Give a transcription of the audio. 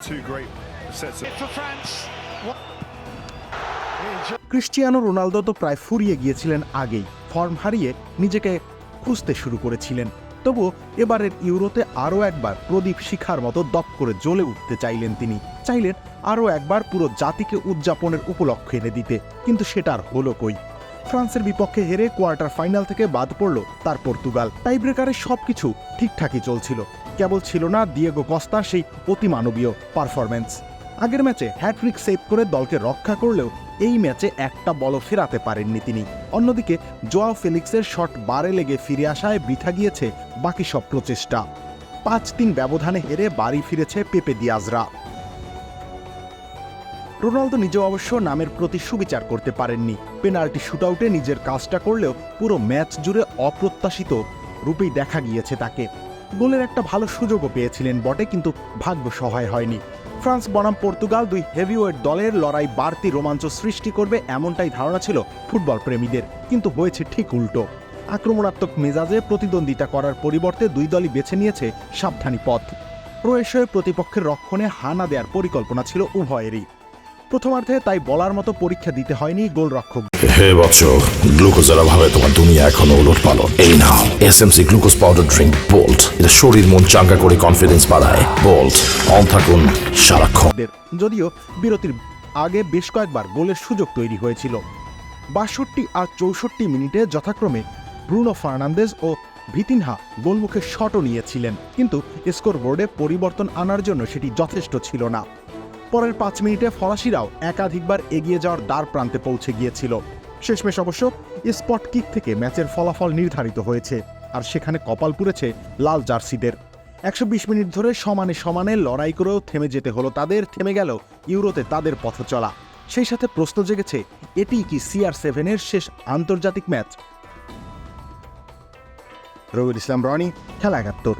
Two great sets of for France. Cristiano Ronaldo তো প্রায় ফুরিয়ে গিয়েছিলেন আগেই। ফর্ম হারিয়ে নিজেকে খুঁজতে শুরু করেছিলেন। তবু এবারের ইউরোতে আরও একবার প্রদীপ শিখার মতো দপ করে জ্বলে উঠতে চাইলেন তিনি। চাইলেন আরও একবার পুরো জাতিকে উদযাপনের উপলক্ষ এনে দিতে কিন্তু সেটা আর হলো কই? ফ্রান্সের বিপক্ষে হেরে কোয়ার্টার ফাইনাল থেকে বাদ পড়ল তার পর্তুগাল। টাইব্রেকারে সবকিছু ঠিকঠাকই চলছিল। কেবল ছিল না দিয়েগো কস্তার সেই অতিমানবীয় পারফরম্যান্স। আগের ম্যাচে হ্যাট্রিক সেভ করে দলকে রক্ষা করলেও এই ম্যাচে একটা বলও ফেরাতে পারেননি তিনি। অন্যদিকে, জোয়াও ফেলিক্সের শট বারে লেগে ফিরে আসায় বৃথা গিয়েছে বাকি সব প্রচেষ্টা। পাঁচ তিন ব্যবধানে হেরে বাড়ি ফিরেছে পেপে দিয়াজরা। রোনালদো নিজেও অবশ্য নামের প্রতি সুবিচার করতে পারেননি। পেনাল্টি শুটআউটে নিজের কাজটা করলেও পুরো ম্যাচ জুড়ে অপ্রত্যাশিত রূপেই দেখা গিয়েছে তাকে। গোলের একটা ভালো সুযোগও পেয়েছিলেন বটে, কিন্তু ভাগ্য সহায় হয়নি। ফ্রান্স বনাম পর্তুগাল দুই হেভিওয়েট দলের লড়াই বাড়তি রোমাঞ্চ সৃষ্টি করবে এমনটাই ধারণা ছিল ফুটবল প্রেমীদের, কিন্তু হয়েছে ঠিক উল্টো। আক্রমণাত্মক মেজাজে প্রতিদ্বন্দ্বিতা করার পরিবর্তে দুই দলই বেছে নিয়েছে সাবধানী পথ। ক্রোয়েশীয় প্রতিপক্ষের রক্ষণে হানা দেওয়ার পরিকল্পনা ছিল উভয়েরই। প্রথমার্ধে তাই বলার মতো পরীক্ষা দিতে হয়নি গোলরক্ষক। হে বৎস গ্লুকোজের অভাবে তোমার দুনিয়া এখনও উলট পালন এই নাও SMC glucose powder drink Bolt. এটা শরীর মন চাঙ্গা করে কনফিডেন্স বাড়ায়। বোল্ট অন থাকুন সারাক্ষণ। যদিও বিরতির আগে বেশ কয়েকবার গোলের সুযোগ তৈরি হয়েছিল। বাষট্টি আর চৌষট্টি মিনিটে যথাক্রমে ব্রুনো ফার্নান্দেজ ও ভিতিনহা গোলমুখে শটও নিয়েছিলেন। কিন্তু স্কোরবোর্ডে পরিবর্তন আনার জন্য সেটি যথেষ্ট ছিল না। পরের পাঁচ মিনিটে ফরাসিরাও একাধিকবার এগিয়ে যাওয়ার দ্বার প্রান্তে পৌঁছে গিয়েছিল। শেষমেশ অবশ্য স্পট কিক থেকে ম্যাচের ফলাফল নির্ধারিত হয়েছে, আর সেখানে কপাল পুড়েছে লাল জার্সিদের। একশো বিশ মিনিট ধরে সমানে সমানে লড়াই করেও থেমে যেতে হলো তাদের, থেমে গেল ইউরোতে তাদের পথ চলা। সেই সাথে প্রশ্ন জেগেছে, এটি কি সিআর সেভেনের শেষ আন্তর্জাতিক ম্যাচ? রবিউল ইসলাম, রনি, খেলা একাত্তর।